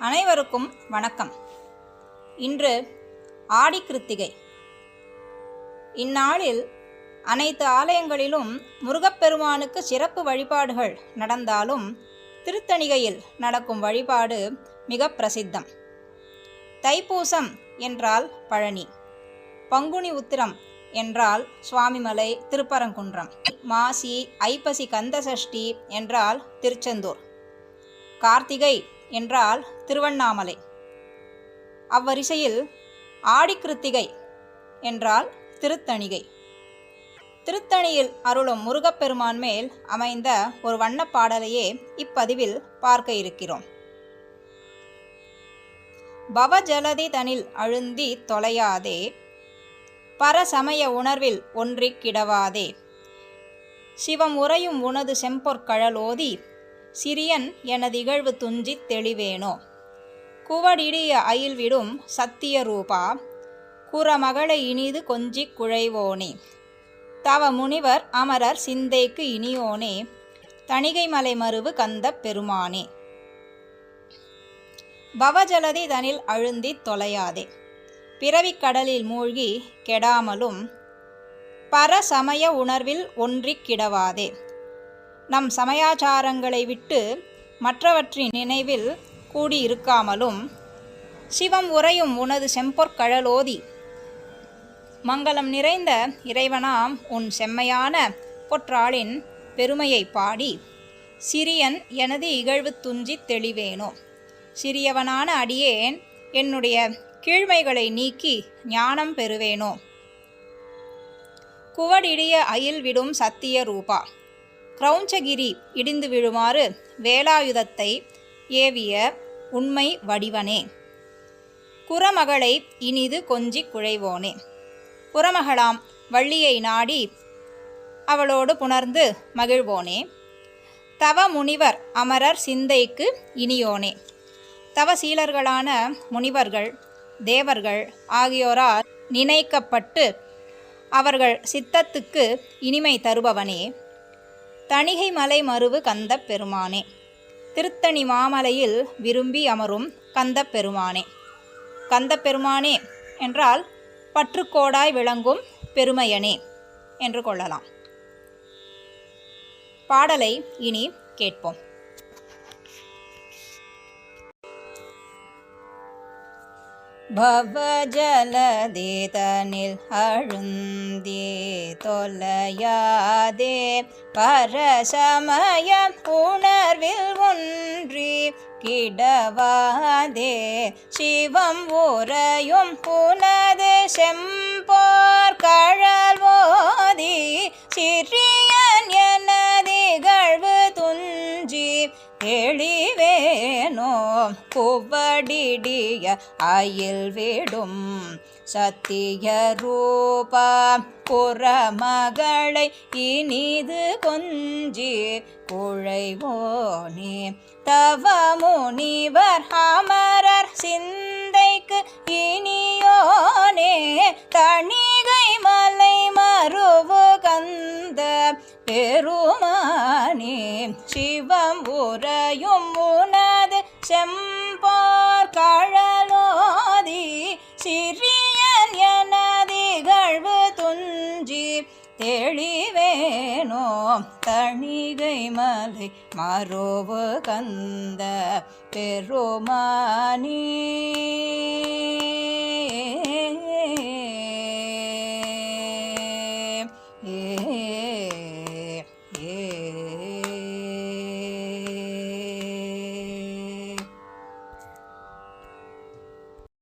அனைவருக்கும் வணக்கம். இன்று ஆடி கிருத்திகை. இந்நாளில் அனைத்து ஆலயங்களிலும் முருகப்பெருமானுக்கு சிறப்பு வழிபாடுகள் நடந்தாலும் திருத்தணிகையில் நடக்கும் வழிபாடு மிக பிரசித்தம். தைப்பூசம் என்றால் பழனி பங்குனி உத்திரம் என்றால் சுவாமிமலை திருப்பரங்குன்றம் மாசி ஐப்பசி கந்தசஷ்டி என்றால் திருச்செந்தூர் கார்த்திகை என்றால் திருவண்ணாமலை. அவ்வரிசையில் ஆடிக்கிருத்திகை என்றால் திருத்தணிகை. திருத்தணியில் அருளும் முருகப்பெருமான் மேல் அமைந்த ஒரு வண்ணப் பாடலையே இப்பதிவில் பார்க்க இருக்கிறோம். பவஜலதி தனில் அழுந்தி தொலையாதே பரசமய உணர்வில் ஒன்றிக் கிடவாதே. சிவம் உறையும் உனது செம்பொற்கழலோதி சிறியன் எனது இகழ்வு துஞ்சித் தெளிவேனோ? குவடிடிய அயில்விடும் சத்திய ரூபா குறமகளை இனிது கொஞ்சிக் குழைவோனே? தவ முனிவர் அமரர் சிந்தைக்கு இனியோனே? தணிகைமலை மருவு கந்தப் பெருமானே? பவஜலதி தனில் அழுந்தித் தொலையாதே? பிறவிக் கடலில் மூழ்கி கெடாமலும் பரசமய உணர்வில் ஒன்றிக் கிடவாதே? நம் சமயாச்சாரங்களை விட்டு மற்றவற்றின் நினைவில் கூடியிருக்காமலும் சிவம் உறையும் உனது செம்பொற்கழலோதி. மங்களம் நிறைந்த இறைவனாம் உன் செம்மையான பொற்றாளின் பெருமையை பாடி சிறியன் எனது இகழ்வு துஞ்சி தெளிவேனோ. சிறியவனான அடியேன் என்னுடைய கீழ்மைகளை நீக்கி ஞானம் பெறுவேனோ. குவடிடிய அயில் விடும் சத்திய ரூபா. கிரௌஞ்சகிரி இடிந்து விழுமாறு வேலாயுதத்தை ஏவிய உண்மை வடிவனே. குறமகளை இனிது கொஞ்சி குழைவோனே. புறமகளாம் வள்ளியை நாடி அவளோடு புணர்ந்து மகிழ்வோனே. தவ முனிவர் அமரர் சிந்தைக்கு இனியோனே. தவசீலர்களான முனிவர்கள் தேவர்கள் ஆகியோரால் நினைக்கப்பட்டு அவர்கள் சித்தத்துக்கு இனிமை தருபவனே. தணிகை மலை மருவு கந்தப் பெருமானே. திருத்தணி மாமலையில் விரும்பி அமரும் கந்தப் பெருமானே. கந்தப் பெருமானே என்றால் பற்றுக்கோடாய் விளங்கும் பெருமையனே என்று கொள்ளலாம். பாடலை இனி கேட்போம். பவஜலதேதனில் அழுந்தே தொலையாதே பரசமயம் உணர்வில் ஒன்றி கிடவாதே சிவம் உறையும் புனது செம்போர் எழிவேனோ புவடிடிய அயில் விடும் சத்திய ரூபா புறமகளை இனிது கொஞ்சி குழைவோனே தவ முனிவர் அமரர் சிந்தைக்கு இனியோனே? தணிகை மலை மருவு கந்த பெரு சிவம் உறையும் உனது செம்பார் கழலோதி சிறியன் எனதிகழ்வு துஞ்சி தெளிவேனோ தணிகை மலை மரோவு கந்த பெருமானி.